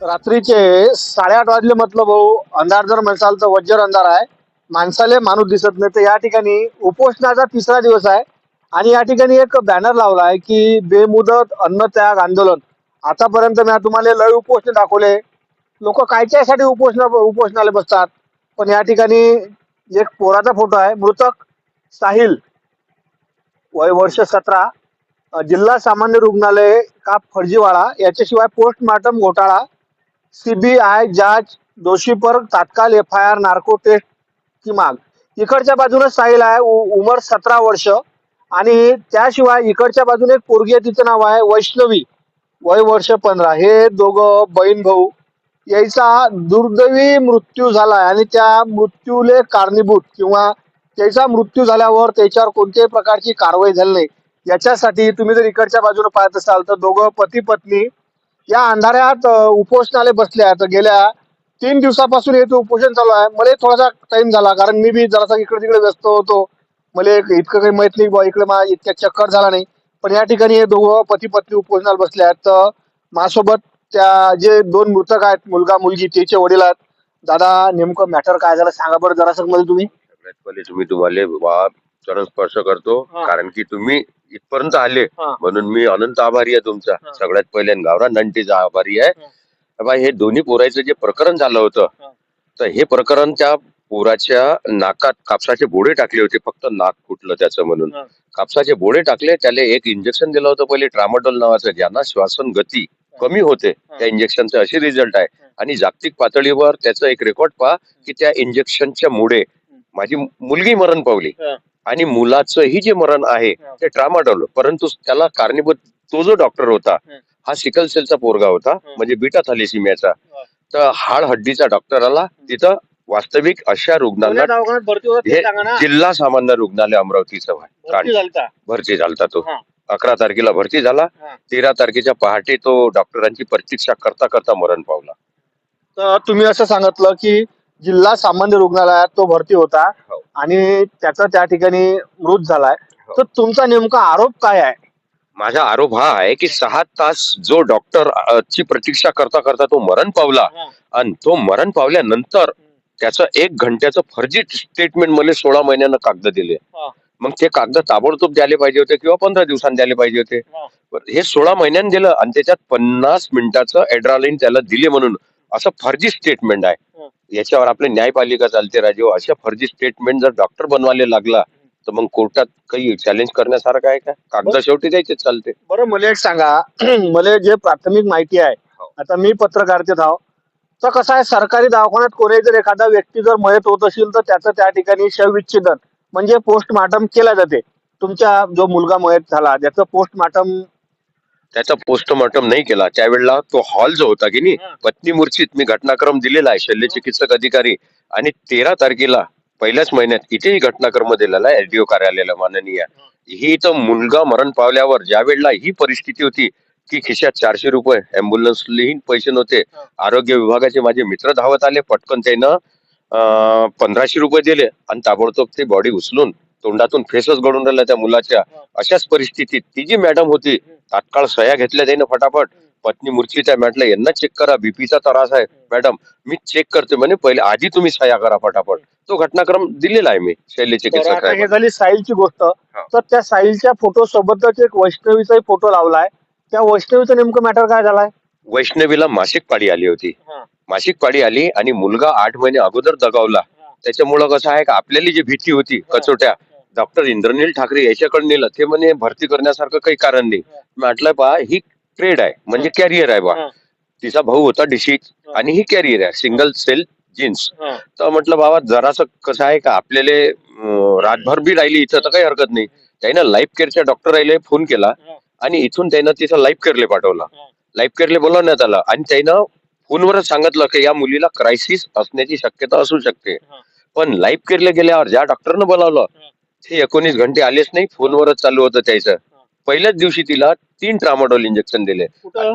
रात्रीचे साडेआठ वाजले म्हटलं भाऊ. अंधार जर म्हणसाल तर वज्जर अंधार आहे. माणसाले माणूस दिसत नाही. तर या ठिकाणी उपोषणाचा तिसरा दिवस आहे. आणि या ठिकाणी एक बॅनर लावला आहे की बेमुदत अन्नत्याग आंदोलन. आतापर्यंत मी तुम्हाला लय उपोषण दाखवले. लोक कायच्यासाठी उपोषणा उपोषणाला बसतात? पण या ठिकाणी एक पोराचा फोटो आहे. मृतक साहिल वय वर्ष सतरा जिल्हा सामान्य रुग्णालय का फर्जीवाड़ा याच्याशिवाय पोस्टमार्टम घोटाळा सीबीआय जांच दोषीपर तात्काळ F I R narco test की माग. इकडच्या बाजूने साहिल आहे उमर सतरा वर्ष आणि त्याशिवाय इकडच्या बाजूने एक पोरगी आहे तिचं नाव आहे वैष्णवी. वय वर्ष पंधरा. हे दोघं बहीण भाऊ. याचा दुर्दैवी मृत्यू झालाय आणि त्या मृत्यूले कारणीभूत किंवा त्याचा मृत्यू झाल्यावर त्याच्यावर कोणत्याही प्रकारची कारवाई झाली नाही. याच्यासाठी तुम्ही जर इकडच्या बाजूने पाहत असाल तर दोघं पती पत्नी या अंधाऱ्यात उपोषणाला बसले आहेत. गेल्या तीन दिवसापासून हे तो उपोषण चालू आहे मला थोडासा टाइम झाला. कारण मी बी जरासा इकडे तिकडे व्यस्त होतो. मला एक- इतकं काही माहीत नाही इकडे मला इतक्या चक्कर झाला नाही. पण या ठिकाणी हे दोघं पती पत्नी उपोषणाला बसले आहेत. तर माझ्यासोबत त्या जे दोन मृतक आहेत मुलगा मुलगी त्याचे वडील आहेत. दादा नेमकं मॅटर काय झालं सांगा बरं जरासं मला तुम्ही. सगळ्यात पहिले तुम्ही तुम्हाला चरण स्पर्श करतो. कारण की तुम्ही इथपर्यंत आले हा. म्हणून मी अनंत आभारी आहे तुमचा हा. सगळ्यात पहिले गावरा नंटीचा आभारी आहे. बा हे दोन्ही पोराचं जे प्रकरण झालं होतं. तर हे प्रकरण त्या पोराच्या नाकात कापसाचे बोडे टाकले होते फक्त नाक फुटलं त्याचं म्हणून हा. कापसाचे बोडे टाकले त्याला एक इंजेक्शन दिलं होतं पहिले ट्रामाडोल नावाचं ज्यांना श्वासन गती कमी होते त्या इंजेक्शनचे असे रिझल्ट आहे आणि जागतिक पातळीवर त्याचं एक रेकॉर्ड पहा की त्या इंजेक्शनच्या मुळे माझी मुलगी मरण पावली. आणि मुलाचंही जे मरण आहे. ते ट्रामाडोल परंतु त्याला कारणीभूत तो जो डॉक्टर होता हा. सिकल सेलचा पोरगा होता म्हणजे बिटा थॅलेसिमियाचा. तर हाड हड्डीचा डॉक्टर आला तिथं वास्तविक अशा रुग्णांना हे जिल्हा सामान्य रुग्णालय अमरावतीचं. भरती. झालता तो. अकरा तारखेला भरती झाला. तेरा तारखेच्या पहाटे तो डॉक्टरांची प्रतीक्षा करता करता मरण पावला तर तुम्ही असं सांगितलं की जिल्हा सामान्य रुग्णालयात तो भरती होता. आणि त्याचा त्या ठिकाणी मृत झालाय हो. तर तुमचा नेमका आरोप काय आहे माझा आरोप हा आहे की सहा तास जो डॉक्टर अ, ची प्रतीक्षा करता करता तो मरण पावला आणि तो मरण पावल्यानंतर त्याचं एक घंट्याचं फर्जी स्टेटमेंट मला सोळा महिन्यानं कागद दिले हा. मग ते कागद ताबडतोब द्यायला पाहिजे होते किंवा पंधरा दिवसांनी द्यायला पाहिजे होते हा. पण हे सोळा महिन्यानं दिलं आणि त्याच्यात पन्नास मिनिटाचं एड्रालिन त्याला दिले म्हणून असं फर्जी स्टेटमेंट आहे हा. याच्यावर आपली न्यायपालिका चालते राजू अशा फर्जी स्टेटमेंट जर डॉक्टर बनवायला लागला तर मग कोर्टात काही चॅलेंज करण्यासारखं आहे का? कागद शेवटी द्यायचे चालते. बरं मला एक सांगा. मला जे प्राथमिक माहिती आहे हो. आता मी पत्रकारितेत आहो. तर कसं आहे सरकारी दवाखान्यात कोणी जर एखादा व्यक्ती जर मयत होत असेल तर त्याचं त्या ठिकाणी शवविच्छेदन म्हणजे पोस्टमार्टम केला जाते. तुमचा जो मुलगा मयत झाला त्याचं पोस्टमार्टम त्याचा पोस्टमॉर्टम नाही केला त्यावेळेला तो हॉल जो होता की नाही. पत्नी मूर्छित मी घटनाक्रम दिलेला आहे शल्य चिकित्सक अधिकारी आणि तेरा तारखेला पहिल्याच महिन्यात इथेही घटनाक्रम दिलेला आहे एसडीओ कार्यालयाला माननीय ही तर मुलगा मरण पावल्यावर ज्या वेळेला ही परिस्थिती होती की खिशात चारशे रुपये अँब्युलन्सलेही पैसे नव्हते. आरोग्य विभागाचे माझे मित्र धावत आले पटकन त्यानं अं, पंधराशे रुपये दिले आणि ताबडतोब ते बॉडी उचलून तोंडातून फेसच गळून राहिला त्या मुलाच्या. अशाच परिस्थितीत ती जी मॅडम होती तात्काळ सह्या घेतल्या त्यानं फटाफट. पत्नी मूर्छित आहे म्हटलं यांना चेक करा बीपीचा त्रास आहे. मॅडम मी चेक करते म्हणे पहिले आधी तुम्ही सह्या करा फटाफट. तो घटनाक्रम दिलेला आहे मी शैल्य चिकित्सक हे झाली साहिलची गोष्ट. तर त्या साहिलच्या फोटो सोबतच एक वैष्णवीचाही फोटो लावलाय. त्या वैष्णवीचं नेमकं मॅटर काय झालाय? वैष्णवीला मासिक पाळी आली होती. मासिक पाळी आली आणि मुलगा आठ महिने अगोदर दगावला. त्याच्यामुळं कसं आहे का आपल्याला जी भीती होती कचोट्या डॉक्टर इंद्रनील ठाकरे याच्याकडे नेलं ते म्हणे भरती करण्यासारखं काही कारण नाही. म्हटलं बा ही ट्रेड आहे म्हणजे कॅरियर आहे बा. तिचा भाऊ होता डिशीट हा. आणि ही कॅरियर आहे सिंगल सेल जीन्स. तर म्हटलं बाबा जरासं कसं आहे का आपल्याला रातभर बी राहिली इथं तर काही हरकत नाही त्यानं लाईफ केअरच्या डॉक्टर राहिले फोन केला. आणि इथून त्यानं तिथं लाईफ केअरले पाठवला. लाईफ केअरले बोलवण्यात आलं आणि त्यानं फोनवरच सांगितलं की या मुलीला क्रायसिस असण्याची शक्यता असू शकते. पण लाईफ केअरला गेल्यावर ज्या डॉक्टरनं बोलावलं. ते एकोणीस घंटे आलेच नाही फोनवरच चालू होतं त्याचं. पहिल्याच दिवशी तिला तीन ट्रामाडोल इंजेक्शन दिले. कुठं?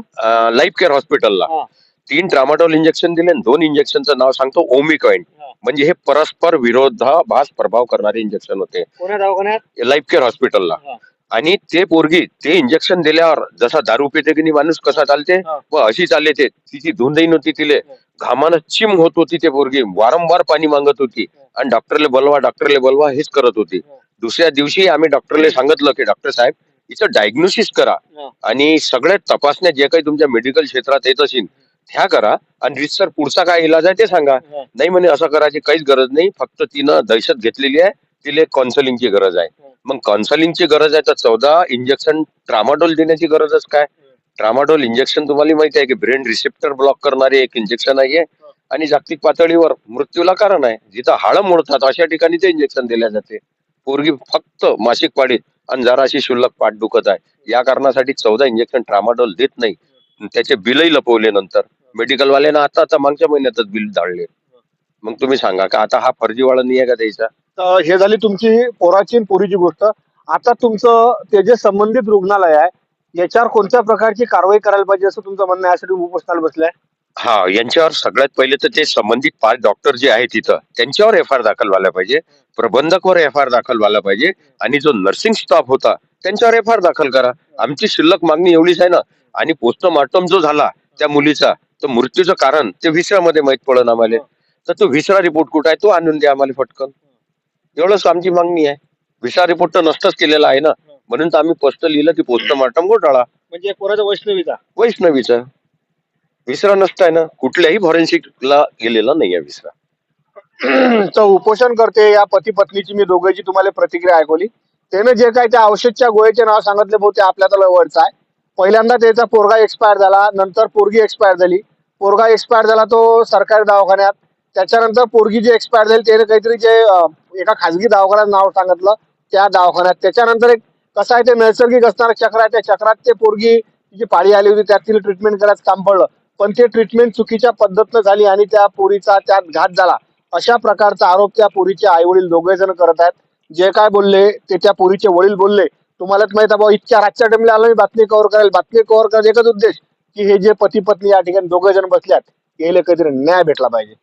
लाईफ केअर हॉस्पिटलला हा. तीन ट्रामाडोल इंजेक्शन दिले आणि दोन इंजेक्शनचं नाव सांगतो ओमिकॉइन हा. म्हणजे हे परस्पर विरोधाभास प्रभाव करणारे इंजेक्शन होते. कोण्या दवाखान्यात? लाईफ केअर हॉस्पिटलला हा. आणि ते पोरगी ते इंजेक्शन दिल्यावर जसा दारू पिते की नाही माणूस कसा चालते. व अशी चालले ते. तिची धुंदही नव्हती तिले. घामानं चिम होत होती ते पोरगी. वारंवार पाणी मागत होती. आणि डॉक्टरले बोलवा डॉक्टरले बोलवा हेच करत होती. दुसऱ्या दिवशी आम्ही डॉक्टरले सांगितलं की डॉक्टर साहेब हिचं डायग्नोसिस करा. आणि सगळ्या तपासण्या जे काही तुमच्या मेडिकल क्षेत्रात येत असेल त्या करा आणि रिसर पुढचा काय इलाज आहे ते सांगा. नाही म्हणे असं करायची काहीच गरज नाही. फक्त तिनं दहशत घेतलेली आहे. तिला काउन्सलिंगची गरज आहे. मग काउन्सलिंगची गरज आहे तर चौदा इंजेक्शन ट्रामाडोल देण्याची गरजच काय? ट्रामाडोल इंजेक्शन तुम्हाला माहिती आहे की ब्रेन रिसेप्टर ब्लॉक करणारे एक इंजेक्शन आहे आणि जागतिक पातळीवर मृत्यूला कारण आहे. जिथं हाडं मोडतात अशा ठिकाणी ते इंजेक्शन दिल्या जाते. पोरगी फक्त मासिक पाळीत आणि जराशी शुल्लक पाठ दुखत आहे. या कारणासाठी चौदा इंजेक्शन ट्रामाडोल देत नाही. त्याचे बिलही लपवले नंतर मेडिकल वाल्यानं आता आता मागच्या महिन्यातच बिल धाडले मग तुम्ही सांगा का? आता हा फर्जीवाळा नाही आहे का त्याचा हे झाली तुमची पोराची पोरीची गोष्ट. आता तुमचं ते जे संबंधित रुग्णालय आहे याच्यावर कोणत्या प्रकारची कारवाई करायला पाहिजे असं तुमचं म्हणणं यासाठी तुम्ही उपोषणाला बसलाय. हा यांच्यावर सगळ्यात पहिले तर ते संबंधित पाच डॉक्टर जे आहेत तिथं त्यांच्यावर एफ आर दाखल व्हायला पाहिजे. प्रबंधकवर एफ आर दाखल व्हायला पाहिजे. आणि जो नर्सिंग स्टाफ होता त्यांच्यावर एफ आर दाखल करा. आमची शिल्लक मागणी एवढीच आहे ना. आणि पोस्टमार्टम जो झाला त्या मुलीचा तर मृत्यूचं कारण ते विसरामध्ये माहीत पडलं आम्हाला. तर तो विसरा रिपोर्ट कुठं आहे? तो आणून द्या आम्हाला फटकन एवढंच आमची मागणी आहे. विसरा रिपोर्ट तर नसताच केलेला आहे ना. म्हणून तर आम्ही स्पष्ट लिहिलं की पोस्टमार्टम घोटाळा. म्हणजे पोराचा वैष्णवीचा? वैष्णवीचा. विसरा नसताय ना. कुठल्याही फॉरेन्सिकला गेलेला नाही आहे विसरा तर उपोषण करते या पती पत्नीची मी दोघांची तुम्हाला प्रतिक्रिया ऐकवली. त्याने जे काय त्या औषधच्या गोळ्याचे नाव सांगितले भाऊ ते आपल्याला वरचं आहे. पहिल्यांदा त्याचा पोरगा एक्सपायर झाला. नंतर पोरगी एक्सपायर झाली. पोरगा एक्सपायर झाला तो सरकारी दवाखान्यात. त्याच्यानंतर पोरगी जी एक्सपायर झाली त्याने काहीतरी जे एका खाजगी दवाखान्यात नाव सांगितलं त्या दवाखान्यात. त्याच्यानंतर एक कसं आहे ते नैसर्गिक असणारं चक्र आहे त्या चक्रात ते पोरगी जी पाळी आली होती त्यात तिला ट्रीटमेंट करायचं काम पडलं. पण ते ट्रीटमेंट चुकीच्या पद्धतीनं झाली आणि त्या पोरीचा त्यात घात झाला. अशा प्रकारचा आरोप त्या पोरीचे आई वडील दोघे जण करत आहेत. जे काय बोलले ते त्या पोरीचे वडील बोलले. तुम्हाला माहीत आहे भाऊ इतक्या रातच्या टाइमला आलो मी बातमी कव्हर करायला बातमी कव्हर करायचा एकच उद्देश की हे जे पती पत्नी या ठिकाणी दोघे जण बसल्यात याला काहीतरी न्याय भेटला पाहिजे.